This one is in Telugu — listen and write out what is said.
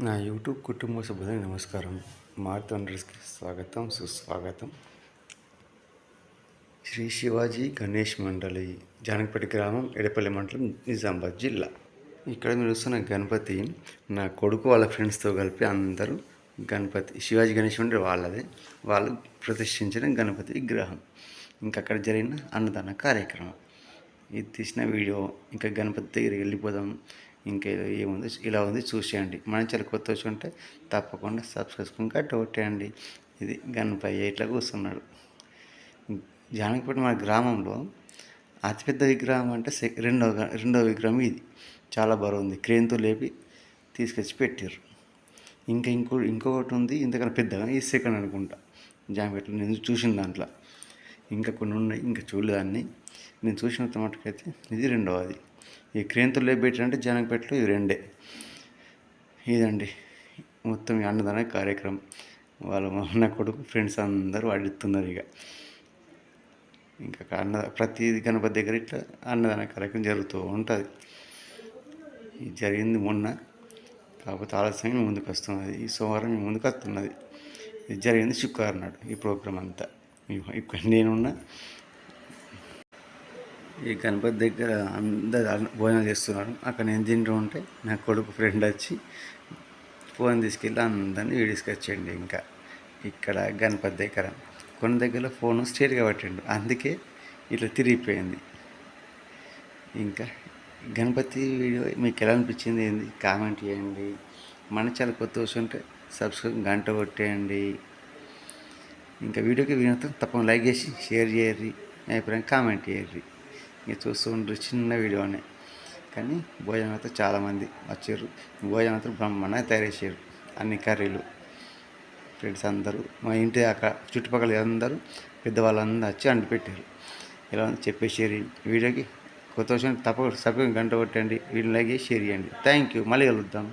నా యూట్యూబ్ కుటుంబ సభ్యులకు నమస్కారం. మార్త్ వండర్స్కి స్వాగతం సుస్వాగతం. శ్రీ శివాజీ గణేష్ మండలి జానకపేట గ్రామం ఎడపల్లి మండలం నిజామాబాద్ జిల్లా. ఇక్కడ మీరు చూస్తున్న గణపతి నా కొడుకు వాళ్ళ ఫ్రెండ్స్తో కలిపి అందరూ గణపతి శివాజీ గణేష్ మండలి వాళ్ళదే. వాళ్ళు ప్రతిష్ఠించిన గణపతి విగ్రహం. ఇంకా అక్కడ జరిగిన అన్నదాన కార్యక్రమం. ఇది తీసిన వీడియో. ఇంకా గణపతి దగ్గరికి వెళ్ళిపోదాం. ఇంకా ఏముంది? ఇలా ఉంది. చూసేయండి. మన చాలా కొత్త వచ్చి ఉంటే తప్పకుండా సబ్స్క్రైబ్ గట్ట కొట్టేయండి. ఇది గణపయ్య ఇట్లా కూర్చున్నాడు. జానకిపేట మన గ్రామంలో అతిపెద్ద విగ్రహం అంటే రెండో రెండో విగ్రహం ఇది. చాలా బరువు ఉంది. క్రేన్తో లేపి తీసుకొచ్చి పెట్టారు ఇంకా ఇంకో ఇంకొకటి ఉంది. ఇంతకన్నా పెద్దగా ఈ సెకండ్ అనుకుంటా. జామపేటలో నేను చూసిన దాంట్లో. ఇంకా కొన్ని ఉన్నాయి. ఇంకా చూడలేదాన్ని నేను చూసినంత మటుకైతే ఇది రెండవది. ఈ క్రేన్తో లేపెట్టారంటే జానకపేటలో ఇది రెండే. ఇదండి. మొత్తం ఈ అన్నదాన కార్యక్రమం. వాళ్ళ మా అన్న కొడుకు ఫ్రెండ్స్ అందరూ అడుగుతున్నారు ఇక. ఇంకా అన్న ప్రతి గణపతి దగ్గర ఇట్లా అన్నదాన కార్యక్రమం జరుగుతూ ఉంటుంది. ఇది జరిగింది మొన్న. కాకపోతే ఆలస్యంగా ముందుకు వస్తున్నది. ఈ సోమవారం ముందుకు వస్తున్నది. ఇది జరిగింది శుక్రవారం నాడు ఈ ప్రోగ్రాం అంతా. ఇక్కడ నేనున్నా. ఈ గణపతి దగ్గర అందరు భోజనం చేస్తున్నారు. అక్కడ నేను తింటూ ఉంటే నా కొడుకు ఫ్రెండ్ వచ్చి ఫోన్ తీసుకెళ్ళి అందరినీ వీడియోస్కొచ్చిండు ఇంకా. ఇక్కడ గణపతి దగ్గర కొన్ని దగ్గర ఫోన్ స్ట్రేట్గా పట్టిండు అందుకే ఇట్లా తిరిగిపోయింది. ఇంకా గణపతి వీడియో మీకు ఎలా అనిపించింది ఏంది? కామెంట్ చేయండి. మన చాలా కొత్త ఉంటే సబ్స్క్రైబ్ గంట కొట్టేయండి. ఇంకా వీడియోకి వినోదం తప్పకుండా లైక్ చేసి షేర్ చేయర్రి మీ అభిప్రాయం కామెంట్ చేయర్రి ఇంకా చూస్తూ ఉండరు చిన్న వీడియోనే. కానీ భోజనం అయితే చాలామంది వచ్చారు. భోజనం అయితే బ్రహ్మాండంగా తయారు చేశారు అన్ని కర్రీలు. ఫ్రెండ్స్ అందరూ మా ఇంటి అక్కడ చుట్టుపక్కల అందరూ పెద్దవాళ్ళందరూ వచ్చి అండి పెట్టారు. ఇలా ఉంది చెప్పేసేరి వీడియోకి కొత్త విషయం తప్పకుండా సబ్స్క్రైబ్ గంట కొట్టండి. వీడియో లైక్ చేసి షేర్ చేయండి. Thank you. మళ్ళీ కలుద్దాం.